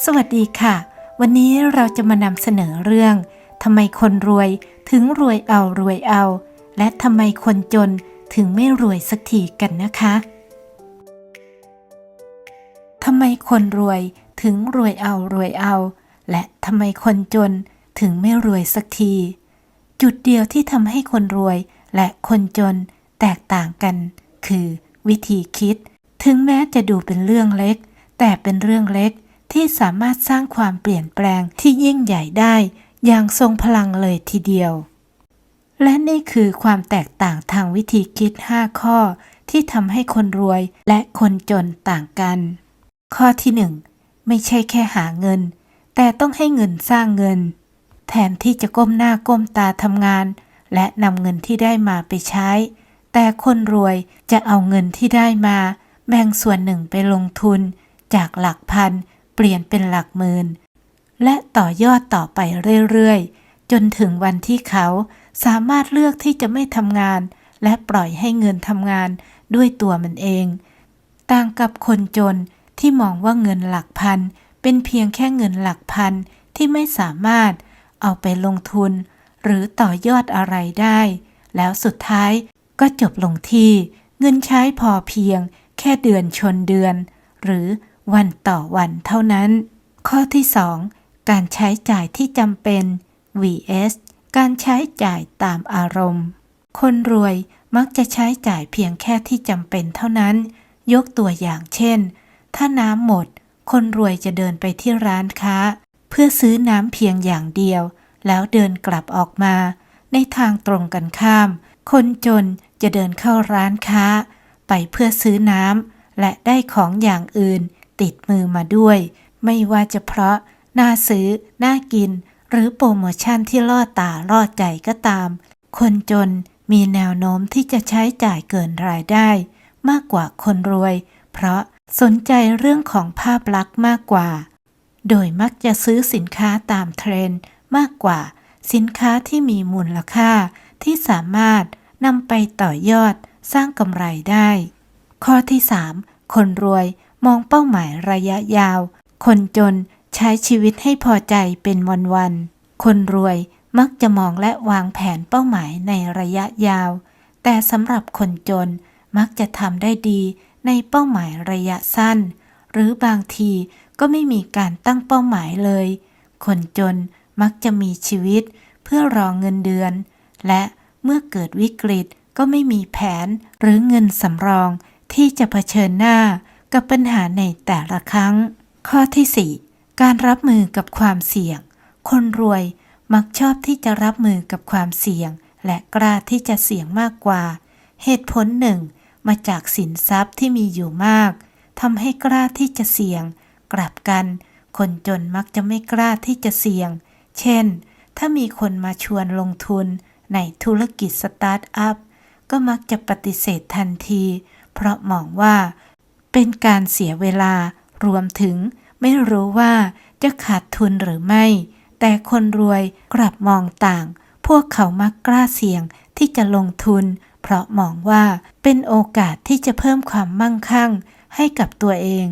สวัสดีค่ะ วันนี้เราจะมานำเสนอเรื่องทำไมคนรวยถึงรวยเอารวยเอา และทำไมคนจนถึงไม่รวยสักทีกันนะคะทำไมคนรวยถึงรวยเอารวยเอา และทำไมคนจนถึงไม่รวยสักที จุดเดียวที่ทำให้คนรวยและคนจนแตกต่างกัน คือวิธีคิด ถึงแม้จะดูเป็นเรื่องเล็ก แต่เป็นเรื่องเล็ก ที่สามารถสร้างความเปลี่ยนแปลงที่ยิ่งใหญ่ได้ อย่างทรงพลังเลยทีเดียว และนี่คือความแตกต่างทางวิธีคิด 5 ข้อ ที่ทำให้คนรวยและคนจนต่างกัน ข้อที่ 1 ไม่ใช่แค่หาเงิน แต่ต้องให้เงินสร้างเงิน แทนที่จะก้มหน้าก้มตาทำงาน และนำเงินที่ได้มาไปใช้ แต่คนรวยจะเอาเงินที่ได้มา แบ่งส่วนหนึ่งไปลงทุน จากหลักพัน เปลี่ยนเป็นหลักหมื่นและต่อยอดต่อไปเรื่อยๆ จนถึงวันที่เขาสามารถเลือกที่จะไม่ทำงาน และปล่อยให้เงินทำงานด้วยตัวมันเอง ต่างกับคนจนที่มองว่าเงินหลักพัน เป็นเพียงแค่เงินหลักพันที่ไม่สามารถเอาไปลงทุน หรือต่อยอดอะไรได้ แล้วสุดท้ายก็จบลงที่ เงินใช้พอเพียง แค่เดือนชนเดือน หรือ วันต่อวันเท่านั้น ข้อที่ 2 การใช้จ่ายที่จำเป็น vs การใช้จ่ายตามอารมณ์ คนรวยมักจะใช้จ่ายเพียงแค่ที่จำเป็นเท่านั้น ยกตัวอย่างเช่น ถ้าน้ำหมด คนรวยจะเดินไปที่ร้านค้า เพื่อซื้อน้ำเพียงอย่างเดียว แล้วเดินกลับออกมา ในทางตรงกันข้าม คนจนจะเดินเข้าร้านค้า ไปเพื่อซื้อน้ำและได้ของอย่างอื่น ติดมือมาด้วย ไม่ว่าจะเพราะน่าซื้อ น่ากิน หรือโปรโมชั่นที่ล่อตาล่อใจก็ตาม คนจนมีแนวโน้มที่จะใช้จ่ายเกินรายได้ มากกว่าคนรวย เพราะสนใจเรื่องของภาพลักษณ์มากกว่า โดยมักจะซื้อสินค้าตามเทรนด์มากกว่า สินค้าที่มีมูลค่าที่สามารถนำไปต่อยอดสร้างกำไรได้ ข้อที่ 3 คนรวย มองเป้าหมายระยะยาว คนจนใช้ชีวิตให้พอใจเป็นวันๆ คนรวยมักจะมองและวางแผนเป้าหมายในระยะยาว แต่สำหรับคนจนมักจะทำได้ดีในเป้าหมายระยะสั้น หรือบางทีก็ไม่มีการตั้งเป้าหมายเลย คนจนมักจะมีชีวิตเพื่อรองเงินเดือน และเมื่อเกิดวิกฤตก็ไม่มีแผนหรือเงินสำรองที่จะเผชิญหน้า กับปัญหาในแต่ละครั้ง ข้อที่ 4 การรับมือกับความเสี่ยง คนรวยมักชอบที่จะรับมือกับความเสี่ยง และกล้าที่จะเสี่ยงมากกว่า เหตุผลหนึ่ง มาจากสินทรัพย์ที่มีอยู่มากทำให้กล้าที่จะเสี่ยง กลับกัน คนจนมักจะไม่กล้าที่จะเสี่ยง เช่น ถ้ามีคนมาชวนลงทุนในธุรกิจสตาร์ทอัพก็มักจะปฏิเสธทันที เพราะมองว่า เป็นการเสียเวลารวมถึงไม่รู้ว่าจะขาดทุนหรือไม่ แต่คนรวยกลับมองต่าง พวกเขามักกล้าเสี่ยงที่จะลงทุน เพราะมองว่าเป็นโอกาสที่จะเพิ่มความมั่งคั่งให้กับตัวเอง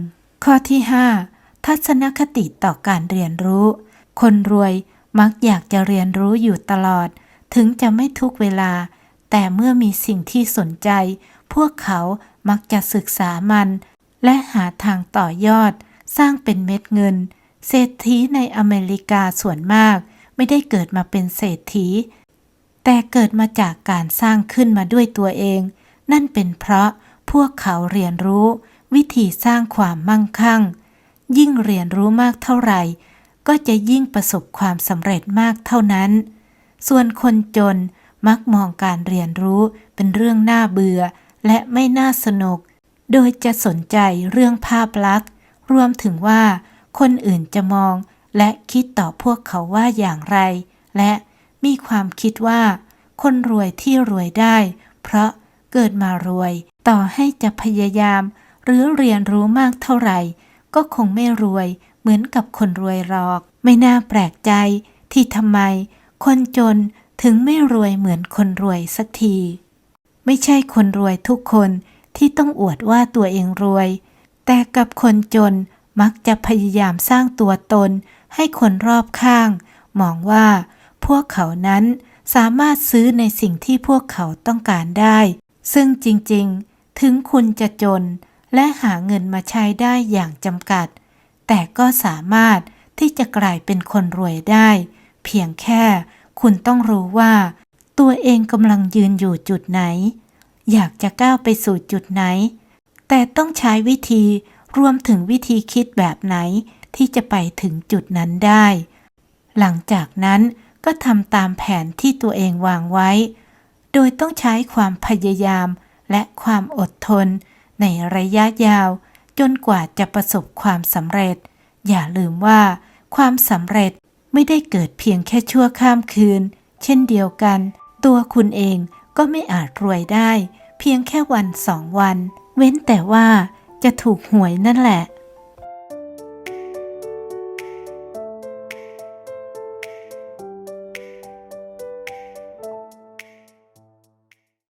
ข้อที่ 5 ทัศนคติต่อการเรียนรู้ คนรวยมักอยากจะเรียนรู้อยู่ตลอด ถึงจะไม่ทุกเวลา แต่เมื่อมีสิ่งที่สนใจ พวกเขา มักจะศึกษามัน และหาทางต่อยอด สร้างเป็นเม็ดเงิน เศรษฐีในอเมริกาส่วนมาก ไม่ได้เกิดมาเป็นเศรษฐี แต่เกิดมาจากการสร้างขึ้นมาด้วยตัวเอง นั่นเป็นเพราะพวกเขาเรียนรู้ วิธีสร้างความมั่งคั่ง ยิ่งเรียนรู้มากเท่าไหร่ ก็จะยิ่งประสบความสำเร็จมากเท่านั้น ส่วนคนจนมักมองการเรียนรู้เป็นเรื่องน่าเบื่อ และไม่น่าสนุก โดยจะสนใจเรื่องภาพลักษณ์ รวมถึงว่าคนอื่นจะมองและคิดต่อพวกเขาว่าอย่างไร และมีความคิดว่า คนรวยที่รวยได้ เพราะเกิดมารวย ต่อให้จะพยายาม หรือเรียนรู้มากเท่าไหร่ ก็คงไม่รวยเหมือนกับคนรวยหรอก ไม่น่าแปลกใจ ที่ทำไม คนจนถึงไม่รวยเหมือนคนรวยสักที ไม่ใช่คนรวยทุกคนที่ต้องอวดว่าตัวเองรวย แต่กับคนจนมักจะพยายามสร้างตัวตน ให้คนรอบข้าง มองว่า พวกเขานั้นสามารถซื้อในสิ่งที่พวกเขาต้องการได้ ซึ่งจริงๆ ถึงคุณจะจน และหาเงินมาใช้ได้อย่างจำกัด แต่ก็สามารถที่จะกลายเป็นคนรวยได้ เพียงแค่คุณต้องรู้ว่า ตัวเองกำลังยืนอยู่จุดไหน อยากจะก้าวไปสู่จุดไหน แต่ต้องใช้วิธีรวมถึงวิธีคิดแบบไหนที่จะไปถึงจุดนั้นได้ หลังจากนั้นก็ทำตามแผนที่ตัวเองวางไว้ โดยต้องใช้ความพยายามและความอดทน ในระยะยาว จนกว่าจะประสบความสำเร็จ อย่าลืมว่า ความสำเร็จไม่ได้เกิดเพียงแค่ชั่วข้ามคืน เช่นเดียวกัน ตัวคุณเองก็ไม่อาจรวยได้ เพียงแค่วันสองวัน เว้นแต่ว่าจะถูกหวยนั่นแหละ